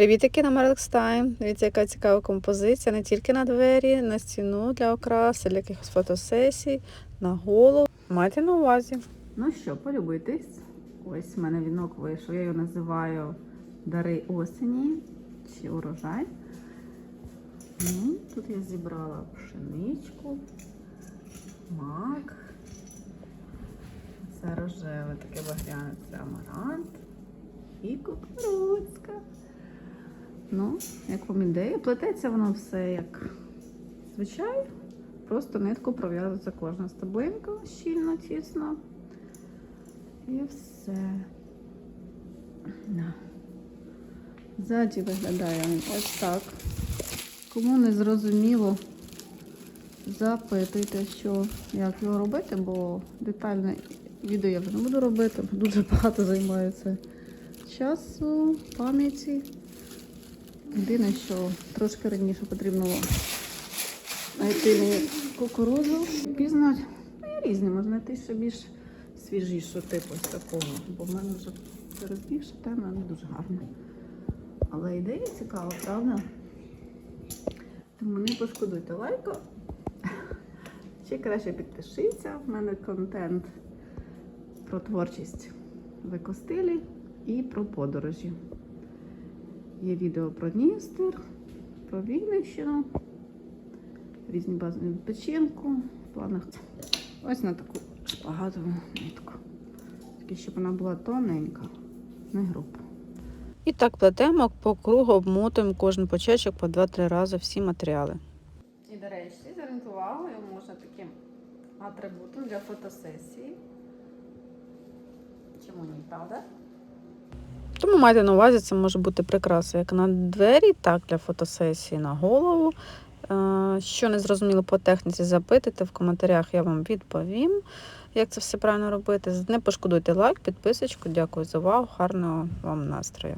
Привітики на Marlex Time. Дивіться, яка цікава композиція не тільки на двері, на стіну для окраси, для якихось фотосесій, на голову. Майте на увазі. Ну що, полюбуйтесь. Ось в мене вінок вийшов. Я його називаю Дари осені чи урожай. Ну, тут я зібрала пшеничку, мак. Це рожеве таке багряне, це амарант і кукурудзка. Ну, як вам ідея, плететься воно все як звичайно. Просто нитку пров'язується кожна стеблинка щільно, тісно. І все. На. Ззаді виглядає він ось так. Кому не зрозуміло, запитуйте, що, як його робити, бо детальне відео я вже не буду робити, дуже багато займає це часу, пам'яті. Єдине, що трошки раніше потрібно знайти мені кукурудзу. Пізно ну, різні, можна знайти ще більш свіжішу типу ось такого, бо в мене вже більше тема не дуже гарна. Але ідея цікава, правда? Тому не пошкодуйте лайка. Ще краще підпишіться. В мене контент про творчість в екостилі і про подорожі. Є відео про Дністер, про Вінниччину, різні бази відпочинку в планах. Ось на таку шпагатову нитку. Тільки щоб вона була тоненька, не груба. І так плетемо по кругу, обмотуємо кожен почечок по 2-3 рази всі матеріали. І, до речі, увагу, його можна таким атрибутом для фотосесії. Чому ні, правда? Тому майте на увазі, це може бути прикраса як на двері, так для фотосесії на голову. Е, Що не зрозуміло по техніці, запитуйте в коментарях, я вам відповім, як це все правильно робити. Не пошкодуйте лайк, підписочку. Дякую за увагу, гарного вам настрою.